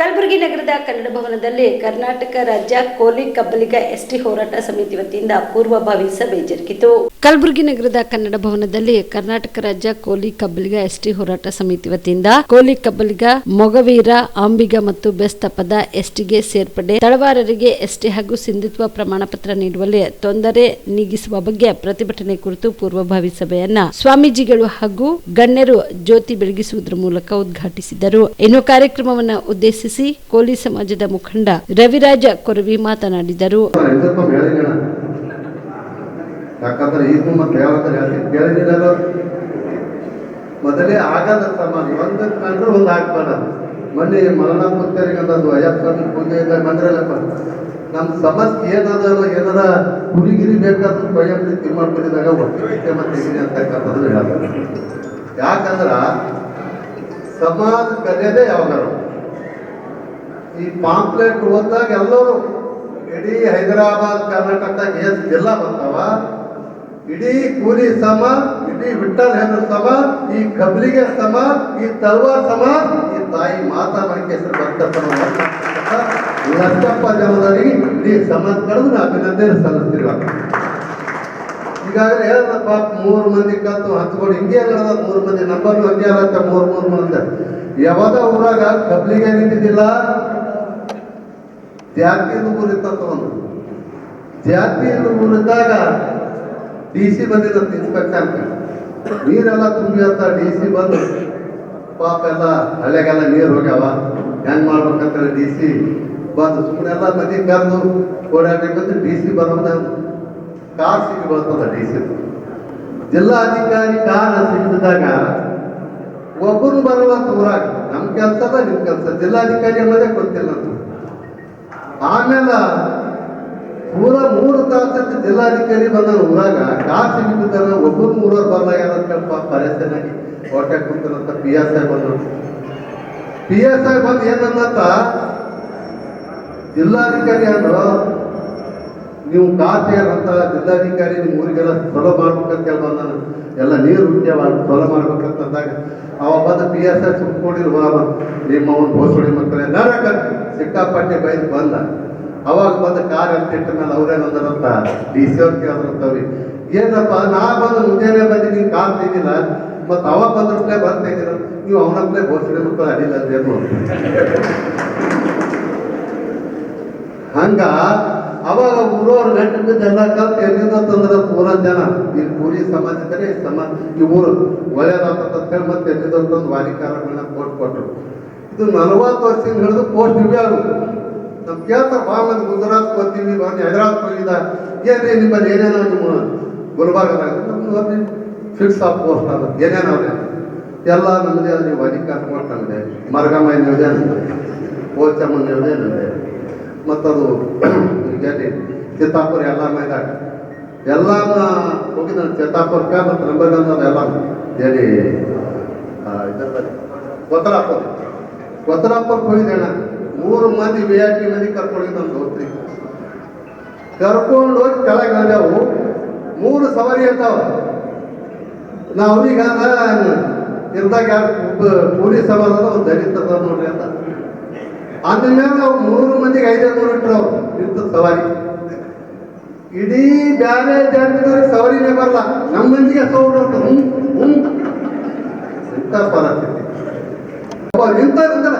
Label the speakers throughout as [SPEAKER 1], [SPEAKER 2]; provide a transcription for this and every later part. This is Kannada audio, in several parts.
[SPEAKER 1] ಕಲಬುರಗಿ ನಗರದ ಕನ್ನಡ ಭವನದಲ್ಲಿ ಕರ್ನಾಟಕ ರಾಜ್ಯ ಕೋಲಿ ಕಬ್ಬಲಿಗ ಎಸ್ಟಿ ಹೋರಾಟ ಸಮಿತಿ ವತಿಯಿಂದ ಪೂರ್ವಭಾವಿ ಸಭೆ ಜರುಗಿತು. ಕಲಬುರಗಿ ನಗರದ ಕನ್ನಡ ಭವನದಲ್ಲಿ ಕರ್ನಾಟಕ ರಾಜ್ಯ ಕೋಲಿ ಕಬ್ಬಲಿಗ ಎಸ್ಟಿ ಹೋರಾಟ ಸಮಿತಿ ವತಿಯಿಂದ ಕೋಲಿ ಕಬ್ಬಲಿಗ ಮೊಗವೀರ, ಅಂಬಿಗ ಮತ್ತು ಬೆಸ್ತಪದ ಎಸ್ಟಿಗೆ ಸೇರ್ಪಡೆ. ತಳವಾರರಿಗೆ ಎಸ್ಟಿ ಹಾಗೂ ಸಿಂಧುತ್ವ ಪ್ರಮಾಣ ಪತ್ರ ನೀಡುವಲ್ಲಿ ತೊಂದರೆ ನೀಗಿಸುವ ಬಗ್ಗೆ ಪ್ರತಿಭಟನೆ ಕುರಿತು ಪೂರ್ವಭಾವಿ ಸಭೆಯನ್ನ ಸ್ವಾಮೀಜಿಗಳು ಹಾಗೂ ಗಣ್ಯರು ಜ್ಯೋತಿ ಬೆಳಗಿಸುವುದರ ಮೂಲಕ ಉದ್ಘಾಟಿಸಿದರು. ಇನ್ನು ಕಾರ್ಯಕ್ರಮವನ್ನು ಉದ್ದೇಶಿಸಿ ಕೋಲಿ ಸಮಾಜದ ಮುಖಂಡ ರವಿರಾಜ ಕೊರವಿ ಮಾತನಾಡಿದರು.
[SPEAKER 2] ಯಾಕಂದ್ರೆ ಇದು ಮತ್ತೆ ಯಾವ್ದಾರು ಹೇಳ್ತೀನಿ? ಕೇಳಿದಿಲ್ಲ ಮೊದಲೇ ಆಗದ ಸಮಾಜ ಒಂದು ಕಂಡ್ರೆ ಒಂದು ಆಗ್ಬಾರ್ದು ಮೊನ್ನೆ ಮರಣ ಪುಸ್ತರಿಗೆ ಅಂದದ್ದು ಅಯ್ಯಪ್ಪ ಸ್ವಾಮಿ ಪೂಜೆಯಿಂದ ಬಂದ್ರಲ್ಲಪ್ಪ. ನಮ್ಮ ಸಮಸ್ಯೆ ಏನದ ಏನಾರ ಹುಡುಗಿರಿ ಬೇಕಾದ ಸ್ವಯಂ ರೀತಿ ಮಾಡ್ಕೊಂಡಿದಾಗ ಒಟ್ಟಿಗೆ ಮತ್ತೆ ಅಂತಕ್ಕಂಥದ್ದು ಹೇಳೋದು. ಯಾಕಂದ್ರ ಸಮಾಜ ಕಲಿಯೋದೇ ಯಾವಾಗಾರು. ಈ ಪಾಂಪ್ಲೆಟ್ ಓದಿದಾಗ ಎಲ್ಲರೂ ಇಡೀ ಹೈದರಾಬಾದ್, ಕರ್ನಾಟಕದಾಗ ಎಷ್ಟು ಎಲ್ಲ ಬರ್ತಾವ ಇಡೀ ಕೂಲಿ ಸಮ, ಇಡೀ ವಿಠಲ್ ಹೆಣ್ಣು ಸಮ, ಈ ಕಬ್ಲಿಗೆ ಸಮ, ಈ ತಲ್ವಾರ್ ಸಮ, ಈ ತಾಯಿ ಮಾತಾ ಮಣಿಕೆ ಹೆಸರು ಲಕ್ಷಪ್ಪ ಜನದಲ್ಲಿ ಇಡೀ ಸಮಾಜ ಕಳೆದು ನಾ ಅಭಿನಂದನೆ ಸಲ್ಲಿಸ್ತಿರುವ. ಈಗಾಗಲೇ ಹೇಳಪ್ಪ ಮೂರು ಮಂದಿ ಕತ್ತು ಹಚ್ಕೊಂಡು ಹಿಂಗೆ ನಡೆದ ಮೂರು ಮಂದಿ ನಂಬರ್ ಹಂಗೆ ಆಗತ್ತೆ ಮೂರು ಮೂರು ಮಂದಿ. ಯಾವಾಗ ಊರಾಗ ಕಬ್ಲಿಗೆ ನಿಂತಿದ್ದಿಲ್ಲ? ಊರಿತ್ತ ಒಂದು. ಜಾತಿಯಿಂದ ಊರಿದ್ದಾಗ ಡಿ ಸಿ ಬಂದಿದ್ದಂತೆ ಇನ್ಸ್ಪೆಕ್ಟರ್ ನೀರೆಲ್ಲ ತುಂಬಿ ಅಂತ ಡಿ ಸಿ ಬಂದು ಪಾಪ ಎಲ್ಲ ಹಳ್ಳಿಗೆಲ್ಲ ನೀರು ಹೋಗ್ಯಾವ. ಹೆಂಗ್ ಮಾಡ್ಬೇಕಂತೇಳಿ ಡಿ ಸಿ ಬಂದು ಸುಮ್ಮನೆ ಎಲ್ಲ ಮಂದಿ ಕರೆದು ಓಡಾಡಬೇಕಂದ್ರೆ ಡಿ ಸಿ ಬಂದ ಕಾರ್ ಸಿಗಿ ಬರ್ತದ ಡಿ ಸಿ. ಜಿಲ್ಲಾಧಿಕಾರಿ ಕಾರ್ ಸಿಗಿದಾಗ ಒಬ್ಬರು ಬರಲ್ಲ ಅಂತ ಊರಾಗ ನಮ್ ಕೆಲ್ಸದ ನಿಮ್ ಕೆಲ್ಸ. ಜಿಲ್ಲಾಧಿಕಾರಿ ಅನ್ನೋದೇ ಗೊತ್ತಿಲ್ಲ ಆಮೇಲೆ ಪೂರ ಮೂರು ತಾಸಕ್ಕೆ ಜಿಲ್ಲಾಧಿಕಾರಿ ಬಂದ ಊರಾಗ ಕಾಸು ಸಿಗಿದ್ದಾನ ಒಬ್ಬರು ಮೂರವ್ರು ಬರ್ಲಾಗ್ಯಾರ ಪರಿಸ್ಥಿತಿ ಹೊಟ್ಟೆ ಕೊಡ್ತಾರಂತ ಪಿ ಎಸ್ ಐ ಬಂದ್ರು. ಪಿ ಎಸ್ ಐ ಬಂದು ಏನನ್ನತ್ತ ಜಿಲ್ಲಾಧಿಕಾರಿ ಅಂದ್ರು, ನೀವು ಖಾತೆಯರಂತ ಜಿಲ್ಲಾಧಿಕಾರಿ ನಿಮ್ಮ ಊರಿಗೆಲ್ಲ ಚಲೋ ಮಾಡ್ಬೇಕಂತ ಹೇಳಿ ಎಲ್ಲ ನೀರು ಹುಟ್ಟ್ಯಾವ ಚಲೋ ಮಾಡ್ಬೇಕಂತಂದಾಗ ಅವ ಬಂದ ಪಿ ಎಸ್ ಐ ಸುಮ್ಕೊಂಡಿರು ಬರ ನಿಮ್ಮ ಅವನು ಘೋಷಣೆ ಮಕ್ಕಳೇ, ನರಕ ಸಿಕ್ಕಾಪಟ್ಟೆ ಬೈದು ಬಂದ. ಅವಾಗ ಬಂದು ಕಾರ್ ಎತ್ತಿಟ್ಟ ಮೇಲೆ ಅವ್ರೇನಂದ್ರಂತ ಡಿ ಸಿ ಅವ್ರು ಕೇಳಿದ್ರಂತವ್ರಿ ಏನಪ್ಪ, ನಾ ಬಂದು ಮುಂಜಾನೆ ಬಂದಿದ್ದೀನಿ ಕಾರ್ ತೆಗಿಲ್ಲ. ಮತ್ತು ಅವಾಗ ಬಂದ್ರೆ ಬಂದು ತೆಗಿರ ನೀವು ಅವನಪ್ಲೆ ಘೋಷಣೆ ಮಕ್ಕಳು ಅಡಿಲ್ಲ ಏನು ಹಂಗ ಅವಾಗ ಊರವ್ರು ಗಂಟೆ ಬಿದ್ದು ಎಲ್ಲ ಕಲ್ತು ಎಲ್ಲಿಂದ ತಂದ್ರ ಪೂರ ಜನ? ಈ ಪೂರಿ ಸಮಾಜದಲ್ಲಿ ಸಮ ಈ ಸಮಾಜ ಈ ಊರು. ಒಳ್ಳೇದಾಗ್ತದ ಹೇಳಿ ಮತ್ತೆ ಎಲ್ಲಿಂದ ತಂದು ವಾರಿಕಾರಗಳನ್ನ ಕೋರ್ಟ್ ಕೊಟ್ಟರು ಇದು ನಲವತ್ತು ವರ್ಷದಿಂದ ಹಿಡಿದು ಪೋಸ್ಟ್ ಇವ್ಯಾರು ನಮ್ ಕೇಳ್ತಾರ ಗುಜರಾತ್ ಹೋಗ್ತೀವಿ ಬಂದು ಹೈದರಾಬಾದ್ ಹೋಗಿದ ಏನ್ರಿ ನಿಮ್ಮಲ್ಲಿ ಏನೇನೋ ನಿಮ್ಮ ಗುಲ್ಬರ್ಗದಾಗ ಅಲ್ಲಿ ಫಿಕ್ಸ್ ಆಫ್ ಪೋಸ್ಟ್ ಅದ. ಏನೇನವ್ರೆ ಎಲ್ಲ ನಮ್ಮದೇ ಅಲ್ಲಿ ವನಿಕಾರ್ ಮಾಡ್ತಾನೆ ಮರಗಮ್ಮ ಏನಿದೆ ಓಚಮ್ಮ ಏನಿದೆ ಮತ್ತದು ಎಲ್ಲಿ ಚಿತ್ತಾಪುರ ಎಲ್ಲ ಮೈದಾಗ ಎಲ್ಲ ಹೋಗಿದ ಚಿತ್ತಾಪುರಕ್ಕ ಮತ್ತು ನಂಬರ್ ಎಲ್ಲ. ಎಲ್ಲಿ ಕೊತ್ತರಾಪುರ ಕೊತ್ತರಾಪುರಕ್ಕೆ ಹೋಗಿದ್ದೇಣ ಮೂರು ಮಂದಿ ವಿ ಐ ಪಿ ಮಂದಿ ಕರ್ಕೊಂಡು ನಮ್ಮ ದೋಸ್ತಿ ಕರ್ಕೊಂಡು ಹೋಗಿ ಕೆಳಗೆ ಬಂದೆವು. ಮೂರು ಸವಾರಿ ಇರ್ತಾವ ನಾವು ಅವ್ರಿಗೆ ಇರ್ದಾಗ ಪೊಲೀಸ್ ಸವಾರ ಒಂದು ದಲಿತ ನೋಡ್ರಿ ಅಂತ. ಅಂದ್ಮೇಲೆ ನಾವು ಮೂರು ಮಂದಿಗೆ ಐದೈದು ನೂರು ಇಟ್ಟರು ಅವ್ರು ನಿಂತ ಸವಾರಿ. ಇಡೀ ಬ್ಯಾರೆ ಜಾತಿದವ್ರಿಗೆ ಸವಾರಿನೇ ಬರಲ್ಲ ನಮ್ಮ ಮಂದಿಗೆ ಸೌರು ಹ್ಞೂ ಹ್ಞೂ ಇಂಥ ಪರಿಸ್ಥಿತಿ. ನಿಂತ ನಿಂತಲ್ಲ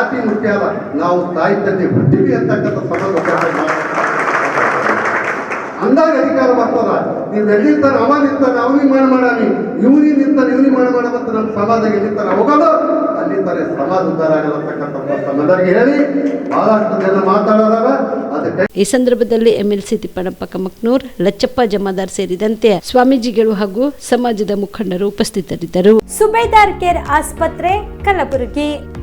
[SPEAKER 2] ಪಾರ್ಟಿ ಮುಖ್ಯ ಅಲ್ಲ ನಾವು ತಾಯಿ ತಂದೆ ಹುಟ್ಟಿವಿ ಅಂತಕ್ಕಂಥ ಸಮಾಜ ಅಂದಾಗ ಅಧಿಕಾರ ಬರ್ತದ. ನೀವು ಎಲ್ಲಿರ್ತಾನೆ ಅವ ನಿಂತಾನೆ ಅವನಿಗೆ ಮಾಡ ಮಾಡಾನಿ ಇವ್ನಿಗೆ ನಿಂತಾನೆ ಇವ್ನಿಗೆ ಮಾಡ ಮಾಡ ಮತ್ತು ನಮ್ಮ ಸಮಾಜಕ್ಕೆ ಎಲ್ಲಿರ್ತಾನೆ ಹೋಗೋದು. ಅಲ್ಲಿರ್ತಾರೆ ಸಮಾಜ ಉದ್ಧಾರ ಆಗಲ್ಲ ಅಂತಕ್ಕಂಥ ಸಮಾಜರಿಗೆ ಹೇಳಿ ಬಹಳಷ್ಟು ಜನ ಮಾತಾಡೋದಾಗ
[SPEAKER 1] ಈ ಸಂದರ್ಭದಲ್ಲಿ ಎಂಎಲ್ಸಿ ತಿಪ್ಪಣ್ಣಪ್ಪ ಕಮಕ್ನೂರ್ ಲಚ್ಚಪ್ಪ ಜಮಾದಾರ್ ಸೇರಿದಂತೆ ಸ್ವಾಮೀಜಿಗಳು ಹಾಗೂ ಸಮಾಜದ ಮುಖಂಡರು ಉಪಸ್ಥಿತರಿದ್ದರು.
[SPEAKER 3] ಸುಬೇದಾರ್ ಕೇರ್ ಆಸ್ಪತ್ರೆ ಕಲಬುರಗಿ.